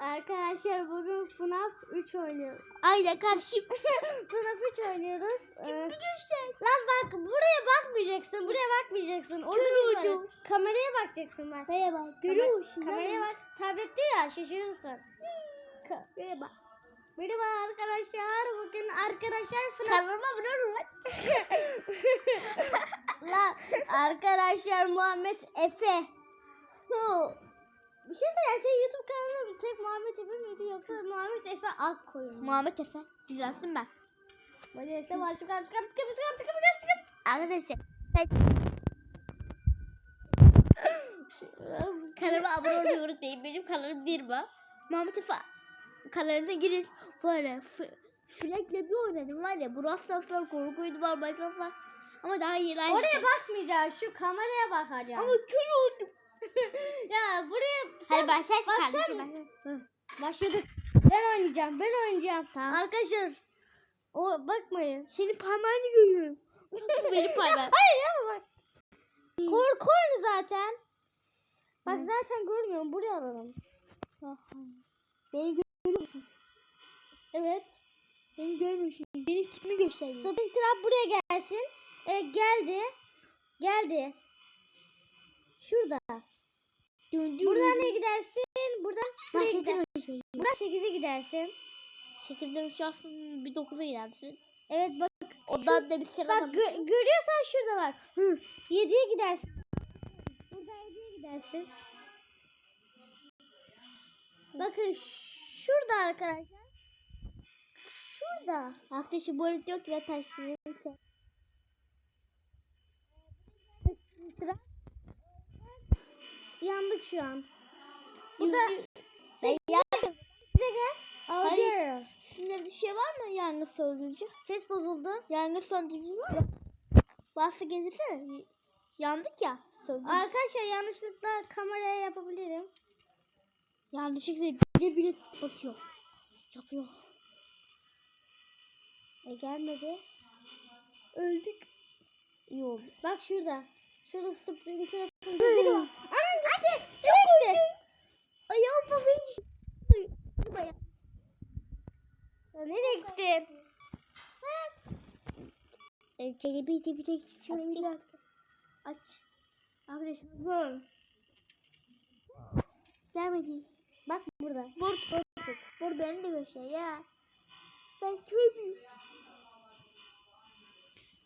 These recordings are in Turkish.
Arkadaşlar bugün FNAF 3 oynuyoruz. Aynen kardeşim. FNAF 3 oynuyoruz. Ee, Şimdi göster. lan bak buraya bakmayacaksın. Buraya bakmayacaksın. Orada Kör biz varız. Kameraya bakacaksın bak. Merhaba. Görüyor musun? Kameraya bak. Tablet değil ya şaşırırsın. Ka- Merhaba. Merhaba arkadaşlar. Bugün arkadaşlar FNAF... Kanalıma abone olun. La arkadaşlar Muhammed Efe. Bir şey söyle senin YouTube kanalın tek Muhammed Efe miydi yoksa Muhammed Efe Akkoyun mu? Muhammed Efe. Düzelttim ben. Muhammed Efe var. Çıkar çıkar çıkar çıkar çıkar çıkar. Arkadaşlar. Kanalıma abone olmayı unutmayın. Benim kanalım Dirba. Muhammed Efe kanalına girin. Böyle Flank'le bir oynadım var ya. Brawl Stars'lar korku oyunu var. Minecraft var. Ama daha yeni açtım. Oraya bakmayacağız. Şu kameraya bakacağım. Ama kör oldum. Ya buraya Hadi başlat bak kardeşim. başladık. Ben oynayacağım. Ben oynayacağım. Tamam. Arkadaşlar o bakmayın. Senin parmağını görüyorum. Benim parmağım. Hayır yapma bak. Korku oyunu zaten. Bak Hı. zaten görmüyorum. Buraya alalım. Beni görüyor musun? Evet. Beni görmüyorsun. Benim tipimi gösteriyor. Springtrap buraya gelsin. E, geldi. Geldi. Şurada. Buradan ne gidersin? Buradan. Başladın o şeyi. Buradan 8'e gidersin. 8'den uçarsın bir 9'a gidersin. Evet bak. Ondan da bir selam Bak gö- görüyorsan şurada bak. Hı. 7'ye gidersin. Buradan 7'ye gidersin. Bakın şurada arkadaşlar. Şurada. Arkadaşım bu arada yok ki ben taşıyorum. Sıra. Yandık şu an. Burada Ben yardım. bize gel. Audio. Sizin evde şey var mı yangın söndürücü? Ses bozuldu. Yangın söndürücü var mı? Varsa gelirsene. Yandık ya. Söndürürüz. Arkadaşlar yanlışlıkla kameraya yapabilirim. Yanlışlıkla bile bile batıyor. Yapıyor. E gelmedi. Öldük. İyi oldu. Bak şurada. Şurada Springtrap'ın Hı. güzeli var. Anam gitti. Gitti. Ayağım babayı Ya Nereye gittin? Kelebeği de bir de şöyle Aç. aç. Arkadaşlar bu. Gelmedi. Bak burada. Vur vur. Vur beni de göster ya. Ben köylüyüm.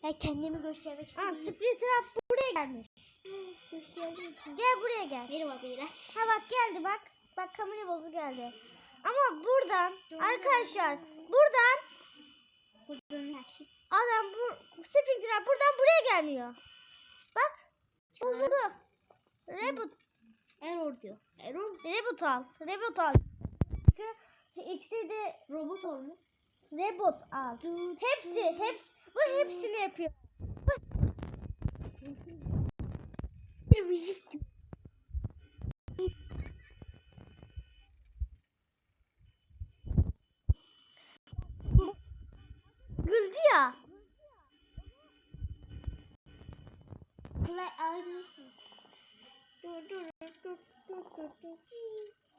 Ben kendimi göstermek Aa, istiyorum. Springtrap buraya gelmiş. Gel buraya gel. Merhaba beyler. Ha bak geldi bak. Bak kamera bozu geldi. Ama buradan arkadaşlar buradan Buradan adam bu Springtrap buradan buraya gelmiyor. Bak. Bozuldu. Reboot. Error diyor. Error. Reboot al. Reboot al. İkisi de Robot olmuş. reboot al. Hepsi, hepsi. Bu hepsini yapıyor. Bir müzik diyor. Dur dur.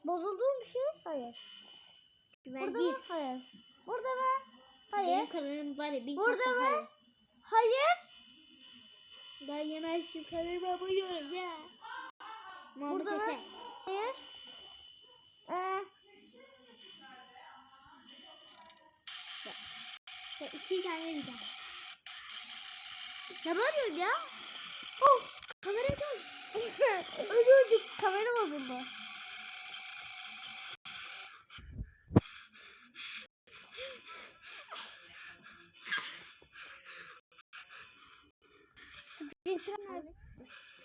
Bozuldu mu bir şey? Hayır. Ben Burada mı? Hayır. Burada mı? Benim Hayır. kanalım var ya bir Burada mı? Hayır. Daha yeni açtım kanalıma abone ol ya. Burada mı? Hayır. Ya iki tane diyeceğim. Ne bağırıyorsun ya? Oh kamera dön. ölüyorduk. Kamera bozuldu. Springtrap nerede?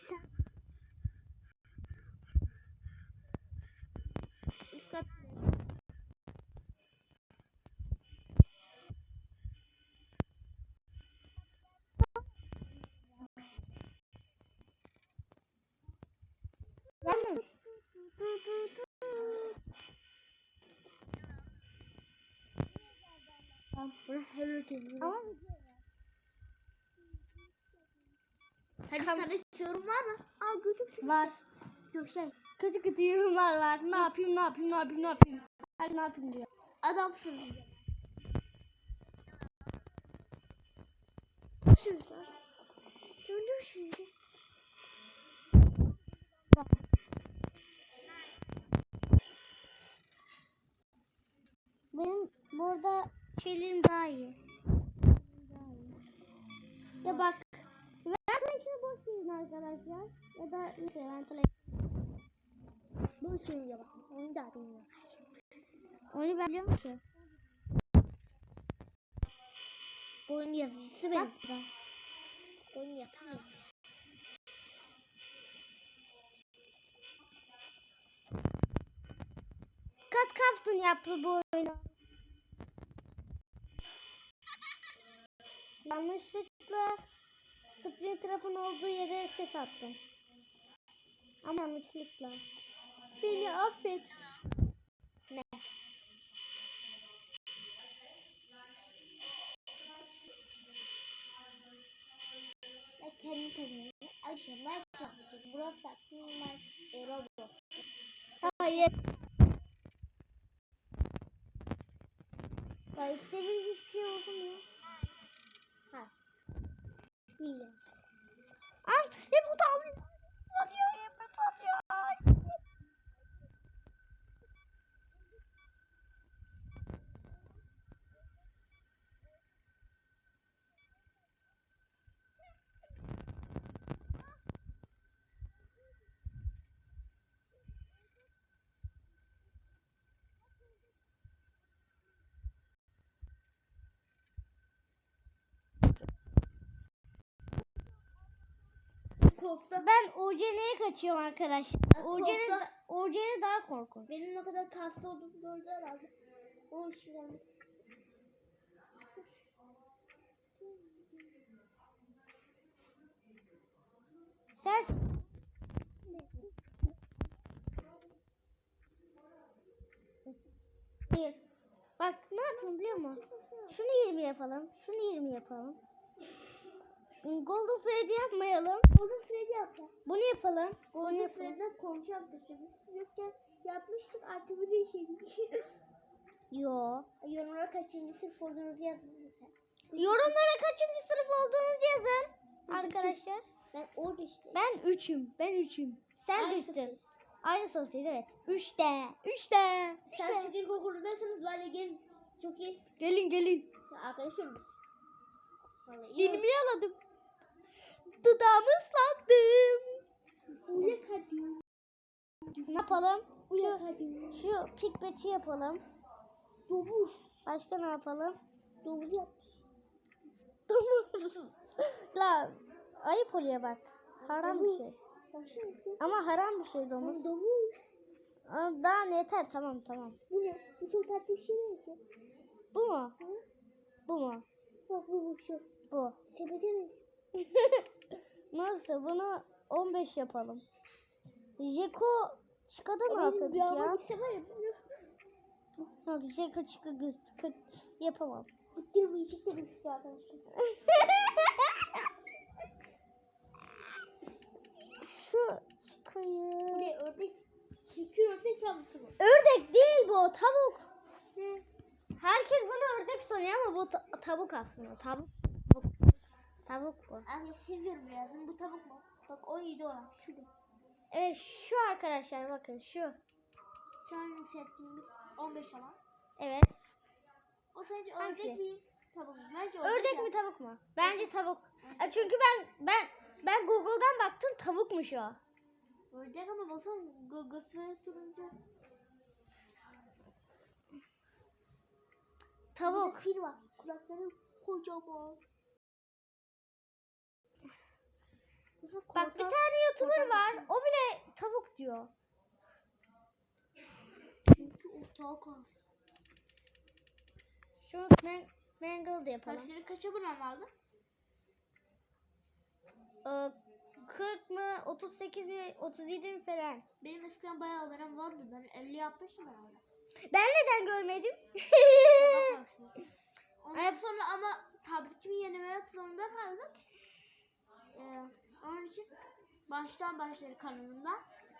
Sen. Üst kat. Gelmiş. Teyze. Ama Hadi Kam- sana yorum var mı? Al götür şunu. var. Görsel. kötü kötü yorumlar var. Ne yapayım ne yapayım ne yapayım ne yapayım. Her ne yapayım diyor. Adamsın. Şurada. Döndür şimdi. Benim burada şeylerim daha iyi. Ya bak. Ventilation'ı boş verin arkadaşlar. Ya da neyse ventilation. Bu şimdi bak. Onu da bilmiyorum. Onu ben biliyorum ki. Boyun yazıcısı benim. Boyun yapamıyorum. Kaç kaptın yaptı bu oyunu? Yanlışlıkla Splinter'ın olduğu yere ses attım. Ama yanlışlıkla. Beni affet. Ne? Ben kendi kendime Ayşe Minecraft Burası normal Roblox. Hayır. Ya istediğiniz hiçbir şey olsun mu? Hile. Ay hep utanıyor. Utanıyor hep utanıyor. Korktu. Ben OCN'ye kaçıyorum arkadaşlar. Korktum. OCN daha korkunç. Benim ne kadar kaslı olduğumu gördü herhalde. O şuradan. Sen Bir. Bak ne yapalım biliyor musun? Şunu 20 yapalım. Şunu 20 yapalım. Golden Freddy yapmayalım. Golden Freddy yaptı. Bunu yapalım. Golden yapalım. Freddy'den çünkü. Biz yokken yapmıştık artık bir de şey. Yo. Yorumlara kaçıncı sınıf olduğunuzu yazın. Yorumlara kaçıncı sınıf olduğunuzu yazın. Arkadaşlar. Ben orada işte. Ben üçüm. Ben üçüm. Sen Aynı düşsün. sınıftayız. Aynı sınıftayız evet. Üçte. Üçte. Sen Üçte. çıkın kokulundaysanız var ya gelin. Çok iyi. Gelin gelin. İyi Dilimi yaladım. Dudağımı ıslattım. Uyak hadi. Ne yapalım? Uyak Şu, hadi. şu pikbeci yapalım. Domuz. Başka ne yapalım? Domuz yap. Domuz. Lan ayıp oluyor bak. Haram bir şey. Ama haram bir şey domuz. Domuz. Daha yeter tamam tamam. Bu ne? Bu çok tatlı bir şey mi? Bu mu? Hı? Bu mu? Bak bu bu şu. Bu. Sepete mi? Nasıl? Bunu 15 yapalım. Jeko Çıkada ne yapıyorduk ya? Yok Jeko kötü yapamam. Bitti bu içik de bitti arkadaşlar. Şu çıkayı. Bu ne ördek? Çirkin ördek yavrusu mu? Ördek değil bu tavuk. Ne? Herkes bunu ördek sanıyor ama bu ta- tavuk aslında. Tavuk. Tavuk, bu. Abi seviyorum biraz. Bu tavuk mu? Bak 17 olan. Şurada. Evet şu arkadaşlar bakın şu. Şu an yükselttiğimiz 15 olan. Evet. O sence Hangisi? ördek mi? Tavuk mu? Bence Ördek ya. mi tavuk mu? Bence tavuk. E, Çünkü ben ben ben Google'dan baktım tavukmuş o. Ördek ama baksana gagası turuncu. Tavuk. Burada fil var. Kulakları kocaman. Mesela Bak bir tane YouTuber var. O bile tavuk diyor. Çünkü çok az. Şunu man mangle da yapalım. Karşılığı kaç abonem vardı? Ee, 40 mı 38 mi 37 mi falan. Benim eskiden bayağı abonem vardı. Ben 50 yapmıştım herhalde. Ben neden görmedim? Ondan sonra ama tabletimi yenilemek zorunda kaldık. Ee, onun için baştan başladı kanalımda.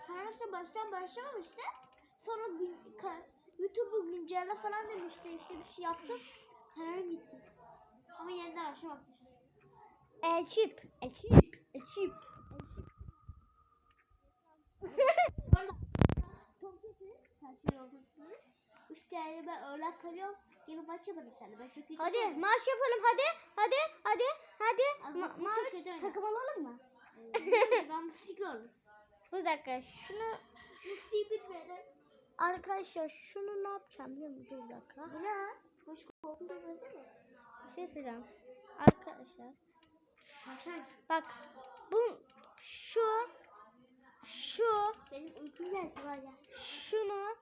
Kardeşle baştan başlamamıştı. Sonra gün, YouTube'u güncelle falan demişti. İşte bir şey yaptım. Kararım gitti. Ama yeniden başlamak Elçip. Elçip. Elçip. Tersine olursunuz. İşte yani ben öğlen kalıyorum. Gelip maç yapalım seninle. Ben çok iyi Hadi maç yapalım hadi. Hadi hadi hadi. Abi, Ma- mavi takım alalım mı? Ben musik oldum. Bir dakika şunu Musik bitmedi. arkadaşlar şunu ne yapacağım biliyor musun? Bir dakika. Bu ne? Hoş kokulu desene. Bir şey söyleyeceğim. Arkadaşlar bak bu şu şu Benim uykum geldi var ya. şunu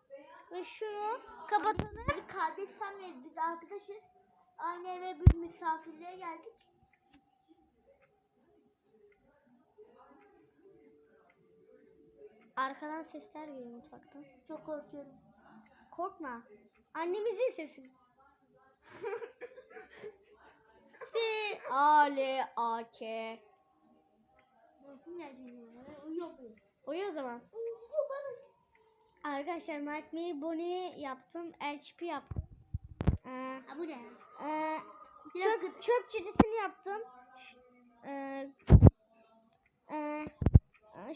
ve şunu kapatalım. Kardeş sanmıyoruz. Biz arkadaşız. Aynı eve bir misafirliğe geldik. Arkadan sesler geliyor mutfaktan. Çok korkuyorum. Korkma. Annemizin sesi. Si A L A K. Uyuyor o zaman. Arkadaşlar Nightmare Bonnie yaptım. LHP yaptım. Ee, bu ne? ee, çöp, çöp çitisini yaptım. Ş- Ee, ee,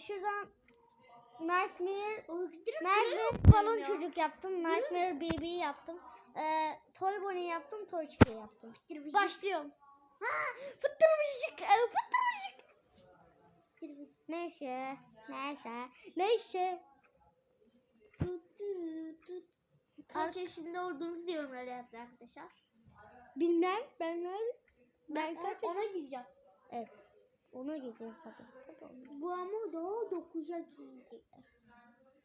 şuradan Nightmare Nightmare balon çocuk yaptım. Nightmare baby yaptım. Ee, Toy Bonnie yaptım. Toy Chicken yaptım. Başlıyorum. Ha, fıttırmışık. ee, Fıttırmışık. Neyse. Neyse. Neyse. Kaç yaşında olduğunuzu diyorum öyle yaptı arkadaşlar. Bilmem. Ben? Ben Ben kaç ona yaşındayım? gireceğim. Evet. Ona gideceğiz tabii. Tabii. Bu ama daha 9'a girecek.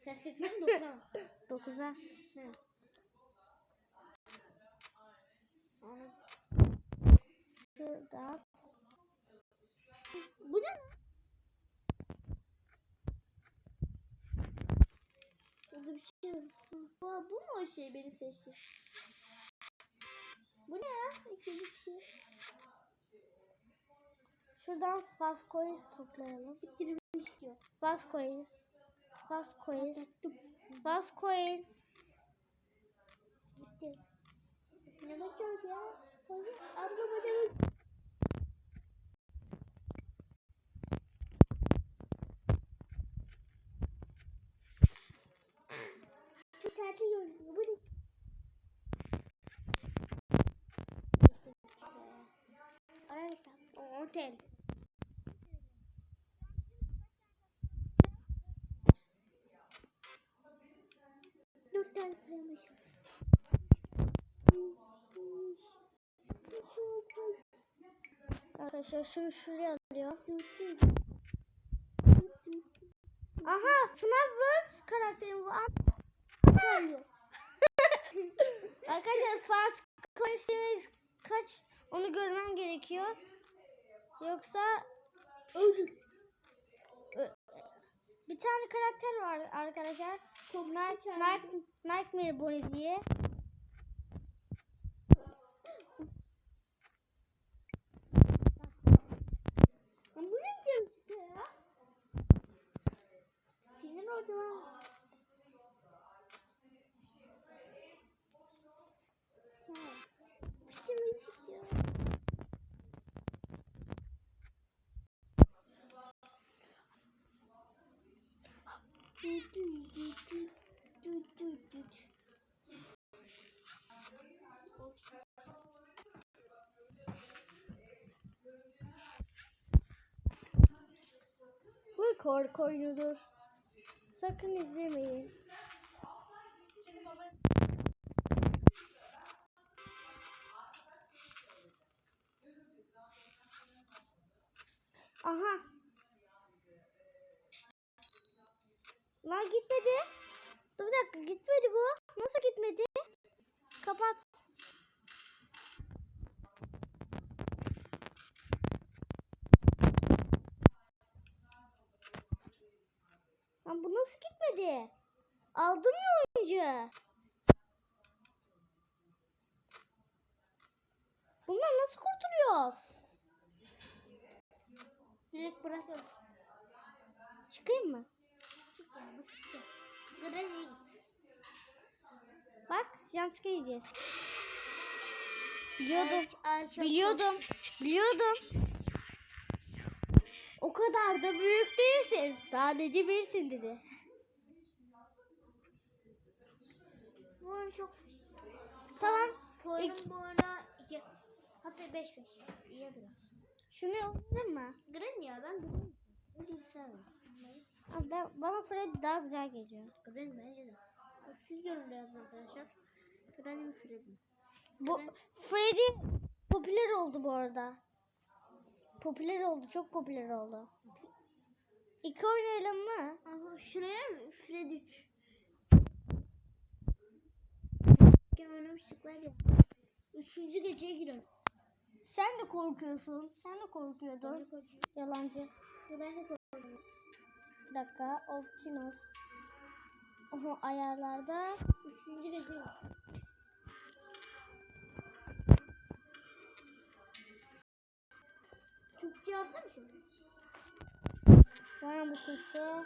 Sen 8'e mi 9'a mı? Dokuza. Hı. Onu- Şurada. Bu ne? Burada bir şey var. Bu mu o şey beni seçti? Bu ne ya? İkinci şey. Şuradan fast coins toplayalım. Bitirmiş diyor. Fast coins. Fast coins. Fast coins. Bitti. Ne bakıyoruz ya? Abla bana Çok tatlı görünüyor. Bu ne? Evet, Arkadaşlar şunu şuraya alıyor. Aha FNAF World karakterim bu. Arkadaşlar fast coins'imiz kaç? Onu görmem gerekiyor. Yoksa bir tane karakter var arkadaşlar. Night, Night, Nightmare Bonnie diye. Bu ne diyorsun ya? Sinir oldum. Bu korku oyunudur. Sakın izlemeyin. Nasıl kurtuluyoruz? Direkt bırakıyorum. Çıkayım mı? Çık sıkacak. Granny'e git. Bak jumpscare yiyeceğiz. Biliyordum. Ay, çok Biliyordum. Biliyordum. O kadar da büyük değilsin. Sadece birsin dedi. Bu oyun çok Tamam. Bu oyunun bu oyuna. Hatta beş beş. İyi biraz. Şunu oynayalım mı? Granny ya ben Granny. Bu sen. Abi Ben, bana Freddy daha güzel geliyor. Granny bence de. Siz görün biraz arkadaşlar. Granny mi Freddy mi? Bu Freddy popüler oldu bu arada. Popüler oldu. Çok popüler oldu. İki oynayalım mı? Aha şuraya mı? Freddy 3. Gel oynamıştıklar ya. Üçüncü geceye girelim. Sen de korkuyorsun. Sen de korkuyordun. Yalancı. Ben de korkuyorum. Bir dakika. Optimus. Oho ayarlarda. Üçüncü gece. Türkçe yazsana şimdi. Var mı Türkçe?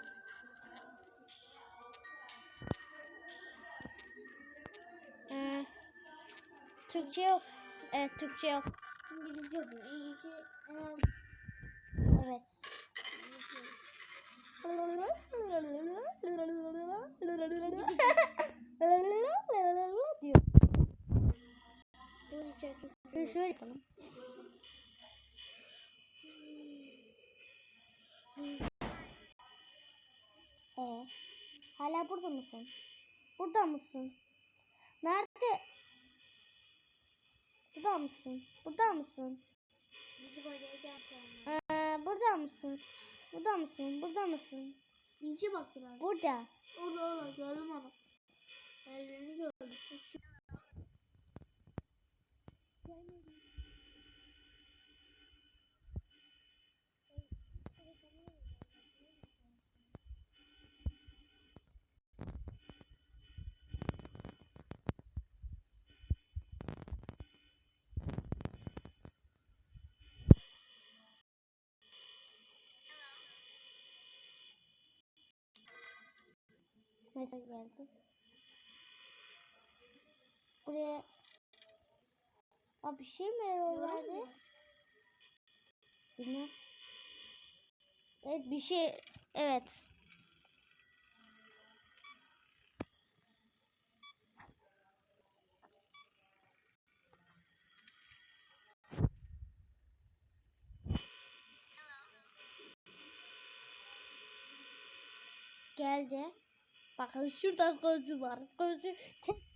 Ee, Türkçe yok. Evet Türkçe yok. İngilizce yazıyor. İngilizce Evet. diyor. Şöyle şöyle yapalım. Ee, hala burada mısın? Burada mısın? Nerede? Burada mısın? Burada mısın? Bizi. Ee, burada mısın? Burada mısın? Burada mısın? İyice bak biraz. Burada. Orada orada gördüm onu. Ellerini gördüm. Şu- Mesaj geldi. Buraya Aa, bir şey mi error verdi? Bilmem. Evet bir şey evet. Geldi. Bakın şurada gözü var. Gözü temiz.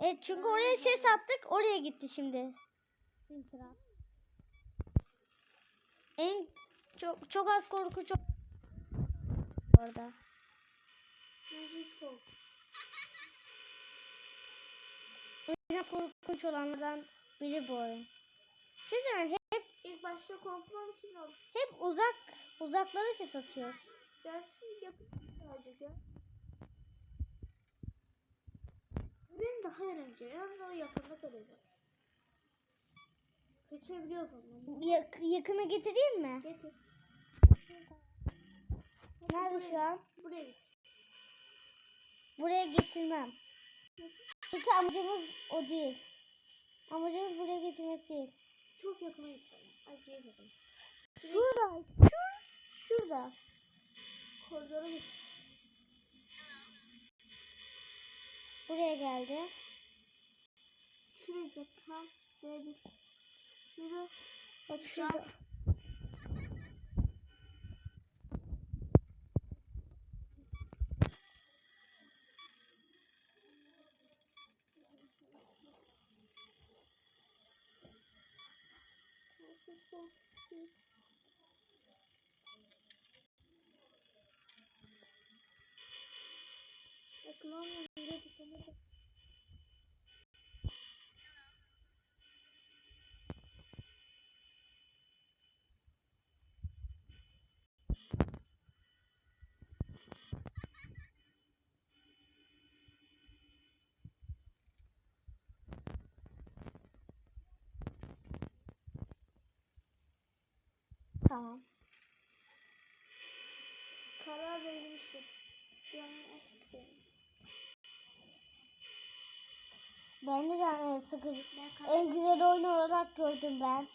Evet çünkü oraya ses attık. Oraya gitti şimdi. En çok çok az korku çok orada. En az korkunç olanlardan biri bu oyun. Şey başta korkmamışsın olmuş. hep uzak uzaklara ses atıyoruz. Gelsin yapın sadece gel. Benim daha. Hem de o yakında kalacak. Kaçabiliyorsun. bunu. Yak- yakına getireyim mi? Getir. Nerede şu an? Buraya git. Buraya getirmem. Çünkü amacımız o değil. Amacımız buraya getirmek değil. Çok yakına git Acayip yakın. Şurada. Şur şurada. Koridora git. Buraya geldi. Şuraya git. Tam. D1. Yürü. Bak şurada. Ekran Tamam. Karar vermişim. Yani Bence de en sıkıcı. Ben En güzel oyun olarak gördüm ben.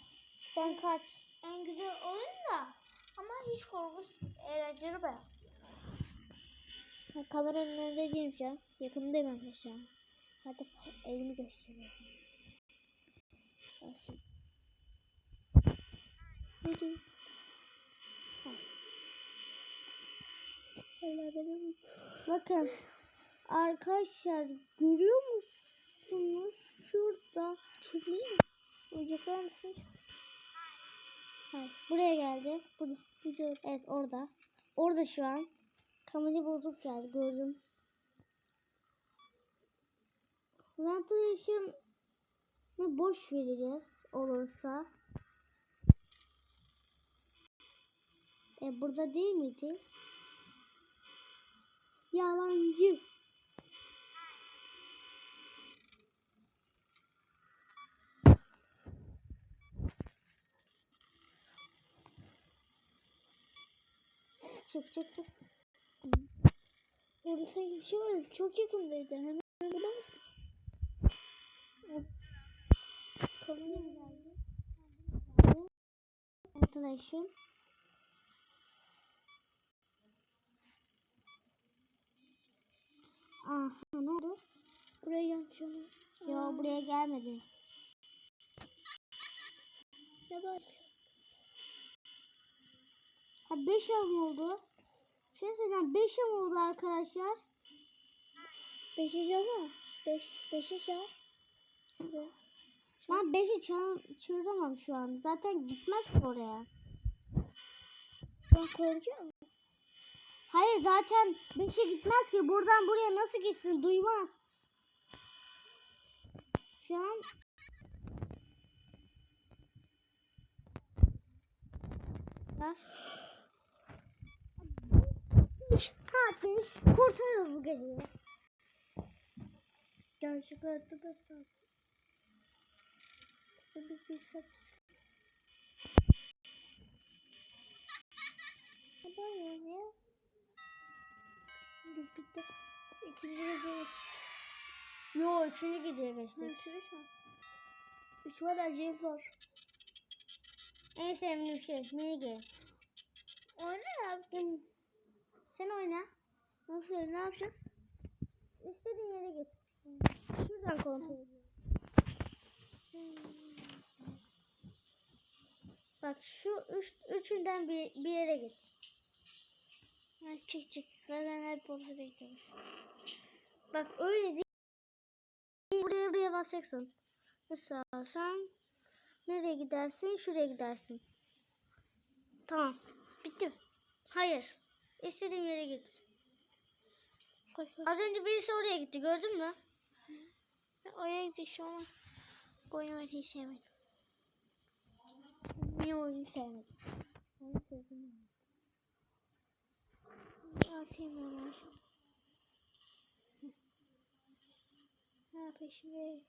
Sen kaç? en güzel oyun da ama hiç korkunç eğlenceli be. Kameranın önünde değilim şu an. Yakındayım arkadaşlar. Hadi elimi gösteriyorum. Olsun. Hadi. Hala benim. Bakın. Arkadaşlar görüyor musunuz? Şurada. Mi? Oyuncaklar mısın? Hayır. Buraya geldi. Burada. Evet orada. Orada şu an. Kamera bozuk geldi. Gördüm. Ventilation ne boş vereceğiz olursa. E burada değil miydi? Yalancı. Çık çık çık. Orada sanki bir şey var. Çok yakındaydı. Hemen burada mısın? Kalın geldi. Ventilation. Aha ne oldu? Buraya yanlış ama. Yo buraya gelmedi. Ne var? Ha 5 mı oldu? Şey söyleyeyim 5 mı oldu arkadaşlar? Beşinci ama. Beş. Beşinci al. Ben 5'i çağır, çığıramam şu an. Zaten gitmez ki oraya. Ben korkuyorum. Hayır zaten 5'e gitmez ki. Buradan buraya nasıl gitsin? Duymaz. Şu an Ver. Saatmiş. Kurtarırız bu geceyi. Gerçek hayatta beş saat. Biz bir saat. Ne bağırıyorsun ya? Şimdi bitti. İkinci gece geçti. Yo üçüncü geceye Ne geçtik. üçüncü mü? Üç var acayip var. En sevdiğim şey game. Oyna ya. Sen oyna. Nasıl ne yapacağız? İstediğin yere git. Şuradan kontrol ediyorum. Bak şu üç, üçünden bir, bir yere git. Ha, çık çık. Zaten hep orada bekliyorum. Bak öyle değil. Buraya buraya basacaksın. Mesela sen nereye gidersin? Şuraya gidersin. Tamam. Bitti mi? Hayır. İstediğin yere git. Az önce birisi oraya gitti gördün mü? Oraya gitmişim ama bu oyunu hiç sevmedim. Niye oyunu sevmedim? Oyunu sevdim. Atayım ben şu. Ne yapayım şimdi?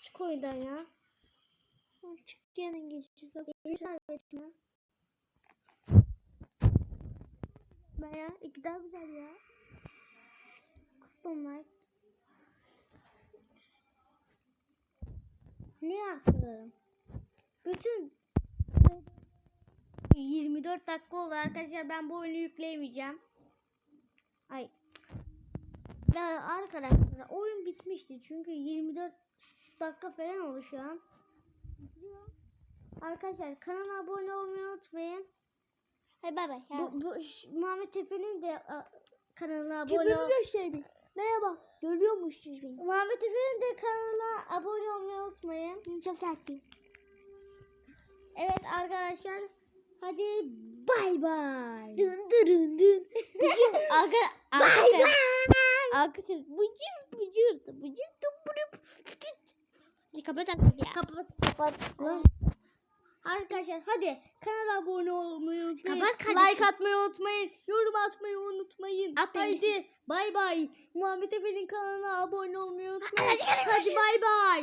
Çık oyundan ya. Çık gelin geçeceğiz. Bir serbestine. Ben ya iki daha güzel ya. Custom like. Ne arttırırım? Bütün 24 dakika oldu arkadaşlar ben bu oyunu yükleyemeyeceğim. Ay. Ya arkadaşlar oyun bitmişti çünkü 24 dakika falan oldu şu an. Arkadaşlar kanala abone olmayı unutmayın. Hadi bay bay. Bu, Muhammed Efe'nin de a, kanalına abone ol. bir. Merhaba. Görüyor musunuz beni? Muhammed Efe'nin de kanalına abone olmayı unutmayın. Çok tatlı. Evet arkadaşlar. Hadi bay bay. Dın dırın dın. Bizim arka, Bay arkadaşlar, bay. arkadaşlar bıcır bıcır bıcır tıpırıp Kapat artık ya. kapat kapat. Arkadaşlar hadi kanala abone olmayı unutmayın. Kapat kardeşim. like atmayı unutmayın. Yorum atmayı unutmayın. Aferin. Haydi bay bay. Muhammed Efe'nin kanalına abone olmayı unutmayın. Hadi, hadi, hadi bay bay.